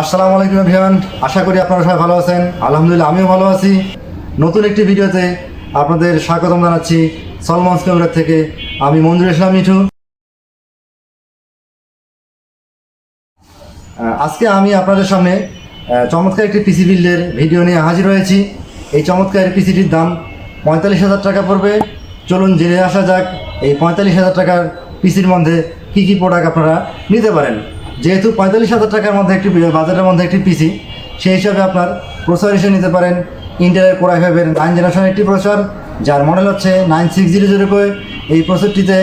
আসসালামু আলাইকুম ভিয়ান আশা করি আপনারা সবাই ভালো আছেন। আলহামদুলিল্লাহ, আমিও ভালো আছি। নতুন একটি ভিডিওতে আপনাদের স্বাগতম জানাচ্ছি সলমন্স ক্যামেরা থেকে। আমি মঞ্জুর ইসলাম মিঠু। আজকে আমি আপনাদের সামনে চমৎকার একটি পিসি বিল্ডের ভিডিও নিয়ে হাজির হয়েছি। এই চমৎকার পিসিটির দাম পঁয়তাল্লিশ হাজার টাকা পড়বে। চলুন জেনে আসা যাক, এই পঁয়তাল্লিশ হাজার টাকার পিসির মধ্যে কী কী প্রোডাক্ট আপনারা নিতে পারেন। যেহেতু পঁয়তাল্লিশ হাজার টাকার মধ্যে একটি বাজারের মধ্যে একটি পিসি সেই হিসাবে আপনার প্রসেসর হিসেবে নিতে পারেন। ইন্টেলের কোরাই ফাইভের নাইন জেনারেশন একটি প্রসেসর যার মডেল হচ্ছে নাইন সিক্স জিরো জিরো এই প্রসেসরটিতে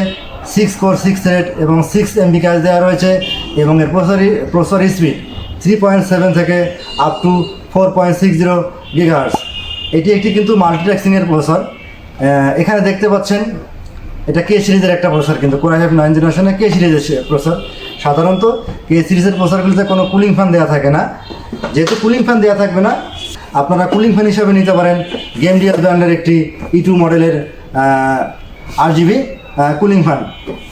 সিক্স কোর সিক্স রেট এবং সিক্স এমবি ক্যাশ দেওয়া রয়েছে এবং এর processor processor speed three point seven থেকে up to four point six zero gigahertz এটি একটি কিন্তু মাল্টিট্যাক্সিংয়ের প্রসেসর এখানে দেখতে পাচ্ছেন, এটা কে সিরিজের একটা প্রসেসর কিন্তু কোরআ ফাইভ নাইন জেনারেশনে কে সিরিজের প্রসেসর সাধারণত কে সিরিজের প্রসেসরগুলিতে কোনো কুলিং ফ্যান দেওয়া থাকে না। যেহেতু কুলিং ফ্যান দেওয়া থাকবে না, আপনারা কুলিং ফ্যান হিসাবে নিতে পারেন। গেম ডিএস ব্র্যান্ডের একটি ই টু মডেলের আর জিবি কুলিং ফ্যান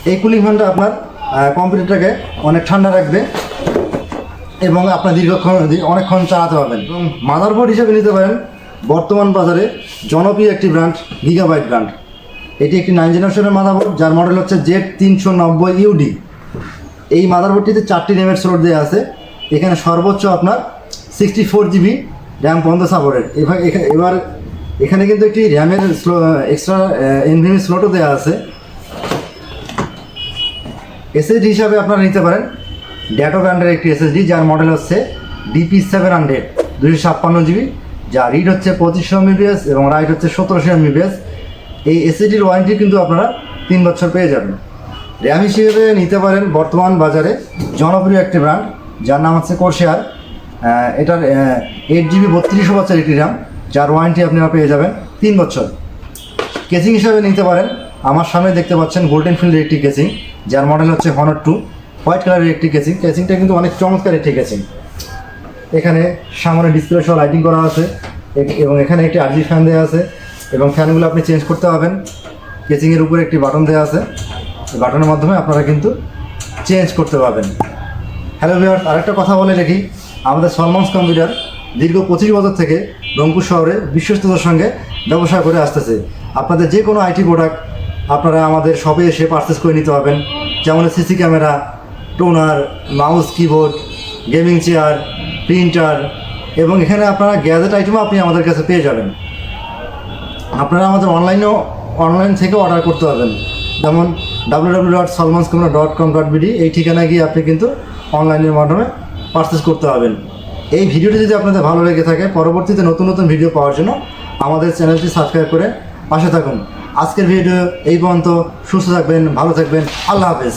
এই কুলিং ফ্যানটা আপনার কম্পিউটারটাকে অনেক ঠান্ডা রাখবে এবং আপনার দীর্ঘক্ষণ, অনেকক্ষণ চালাতে পারবেন। এবং মাদারবোর্ড হিসেবে নিতে পারেন। বর্তমান বাজারে জনপ্রিয় একটি ব্র্যান্ড গিগাবাইট ব্র্যান্ড এটি একটি নাইন জেনারেশনের মাদারবোর্ড যার মডেল হচ্ছে জেড তিনশো নব্বই ইউডি এই মাদারবোর্ডটিতে চারটি র্যামের স্লোট দেওয়া আছে। এখানে সর্বোচ্চ আপনার সিক্সটি ফোর জিবি র্যাম পর্যন্ত সাপোর্টেড এবার এবার এখানে কিন্তু একটি র্যামের স্লো এক্সট্রা এনভিএম স্লোটও দেওয়া আছে। এসএসডি হিসাবে আপনারা নিতে পারেন। ড্যাটো ব্র্যান্ডের একটি এসএসডি যার মডেল হচ্ছে ডিপি সেভেন হান্ড্রেড দুশো ছাপ্পান্ন জিবি যা রিড হচ্ছে পঁচিশশো এমবিবিএস এবং রাইট হচ্ছে সতেরোশো এমবিবিএস এই এসএসডির ওয়ারেন্টি কিন্তু আপনারা তিন বছর পেয়ে যাবেন। র্যাম হিসেবে নিতে পারেন বর্তমান বাজারে জনপ্রিয় একটি ব্র্যান্ড যার নাম হচ্ছে কোর্শেয়ার এটার এইট জিবি বত্রিশশো বছর একটি র্যাম যার ওয়ারেন্টি আপনারা পেয়ে যাবেন তিন বছর। কেসিং হিসাবে নিতে পারেন। আমার সামনে দেখতে পাচ্ছেন গোল্ডেন ফিল্ডের একটি কেসিং যার মডেল হচ্ছে হনার টু হোয়াইট কালারের একটি কেসিং কেসিংটা কিন্তু অনেক চমৎকার একটি কেসিং এখানে সামনে ডিসপ্লে সহ লাইটিং করা আছে। এবং এখানে একটি আরজি ফ্যান দেওয়া আছে। এবং ফ্যানগুলো আপনি চেঞ্জ করতে পারবেন। কেসিংয়ের উপরে একটি বাটন দেওয়া আছে। বাটনের মাধ্যমে আপনারা কিন্তু চেঞ্জ করতে পারবেন। হ্যালো ভিওর আরেকটা কথা বলে রেখি। আমাদের সলমন্স কম্পিউটার দীর্ঘ পঁচিশ বছর থেকে রংপুর শহরে বিশ্বস্ততার সঙ্গে ব্যবসা করে আসতেছে। আপনাদের যে কোনো আইটি প্রোডাক্ট আপনারা আমাদের শপে এসে পারচেস করে নিতে পারবেন। যেমন CC camera toner mouse keyboard gaming chair printer এবং এখানে আপনারা গ্যাজেট আইটেমও আপনি আমাদের কাছে পেয়ে যাবেন। আপনারা আমাদের অনলাইনেও অনলাইন থেকে অর্ডার করতে পারবেন। যেমন W dot Salmons dot com dot BD এই ঠিকানায় গিয়ে আপনি কিন্তু অনলাইনের মাধ্যমে পারচেস করতে পারবেন। এই ভিডিওটি যদি আপনাদের ভালো লেগে থাকে, পরবর্তীতে নতুন নতুন ভিডিও পাওয়ার জন্য আমাদের চ্যানেলটি সাবস্ক্রাইব করে পাশে থাকুন। আজকের ভিডিও এই পর্যন্ত। সুস্থ থাকবেন, ভালো থাকবেন। আল্লাহ হাফেজ।